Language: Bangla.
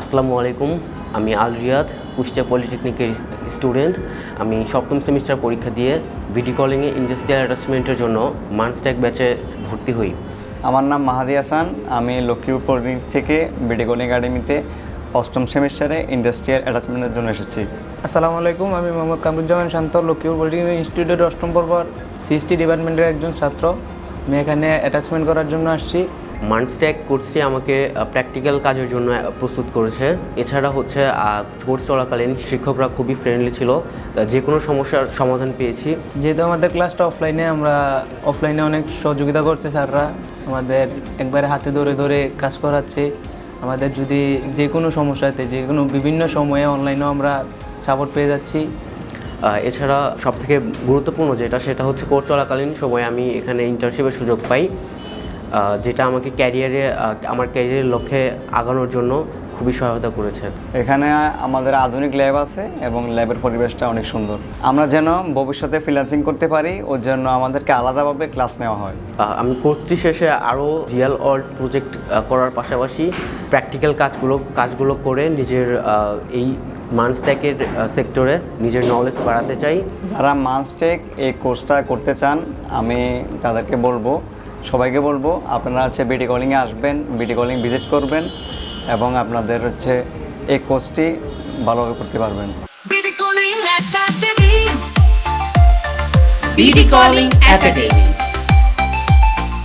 আসসালামু আলাইকুম আমি আল রিয়াদ কুষ্টিয়া পলিটেকনিকের স্টুডেন্ট। আমি সপ্তম সেমিস্টার পরীক্ষা দিয়ে ভিডি কলিংয়ে ইন্ডাস্ট্রিয়াল অ্যাটাচমেন্টের জন্য মানস্ট্যাক ব্যাচে ভর্তি হই। আমার নাম মাহাদি হাসান আমি লক্ষ্মীপুর পলিটেকনিক থেকে বিডিগোল একাডেমিতে অষ্টম সেমিস্টারে ইন্ডাস্ট্রিয়াল অ্যাটাচমেন্টের জন্য এসেছি। আসসালামু আলাইকুম আমি মোহাম্মদ কামরুজ্জামান শান্ত লক্ষ্মীপুর পলিটেকনিক ইনস্টিটিউটের অষ্টম পর্বর সিএসটি ডিপার্টমেন্টের একজন ছাত্র। আমি এখানে অ্যাটাচমেন্ট করার জন্য আসছি। মানস্ট্যাক কোর্সটি আমাকে প্র্যাকটিক্যাল কাজের জন্য প্রস্তুত করেছে। এছাড়া হচ্ছে কোর্স চলাকালীন শিক্ষকরা খুবই ফ্রেন্ডলি ছিল। যে কোনো সমস্যার সমাধান পেয়েছি। যেহেতু আমাদের ক্লাসটা অফলাইনে আমরা অফলাইনে অনেক সহযোগিতা করছে স্যাররা। আমাদের একবারে হাতে ধরে ধরে কাজ করাচ্ছে। আমাদের যদি যে কোনো সমস্যাতে যে কোনো বিভিন্ন সময়ে অনলাইনেও আমরা সাপোর্ট পেয়ে যাচ্ছি। এছাড়া সবথেকে গুরুত্বপূর্ণ যেটা সেটা হচ্ছে কোর্স চলাকালীন সময় আমি এখানে ইন্টার্নশিপের সুযোগ পাই। যেটা আমাকে ক্যারিয়ারে আমার ক্যারিয়ারের লক্ষ্যে আগানোর জন্য খুবই সহায়তা করেছে। এখানে আমাদের আধুনিক ল্যাব আছে এবং ল্যাবের পরিবেশটা অনেক সুন্দর। আমরা যেন ভবিষ্যতে ফ্রিল্যান্সিং করতে পারি ওর জন্য আমাদেরকে আলাদাভাবে ক্লাস নেওয়া হয়। আমি কোর্সটি শেষে আরও রিয়েল ওয়ার্ল্ড প্রজেক্ট করার পাশাপাশি প্র্যাকটিক্যাল কাজগুলো কাজগুলো করে নিজের এই মানস্ট্যাকের সেক্টরে নিজের নলেজ বাড়াতে চাই। যারা মানস্টেক এই কোর্সটা করতে চান আমি তাদেরকে বলব সবাইকে বলব, আপনারা হচ্ছে বিডি কলিংয়ে আসবেন বিডি কলিং ভিজিট করবেন এবং আপনাদের হচ্ছে এই কোর্সটি ভালোভাবে করতে পারবেন বিডি কলিং একাডেমি.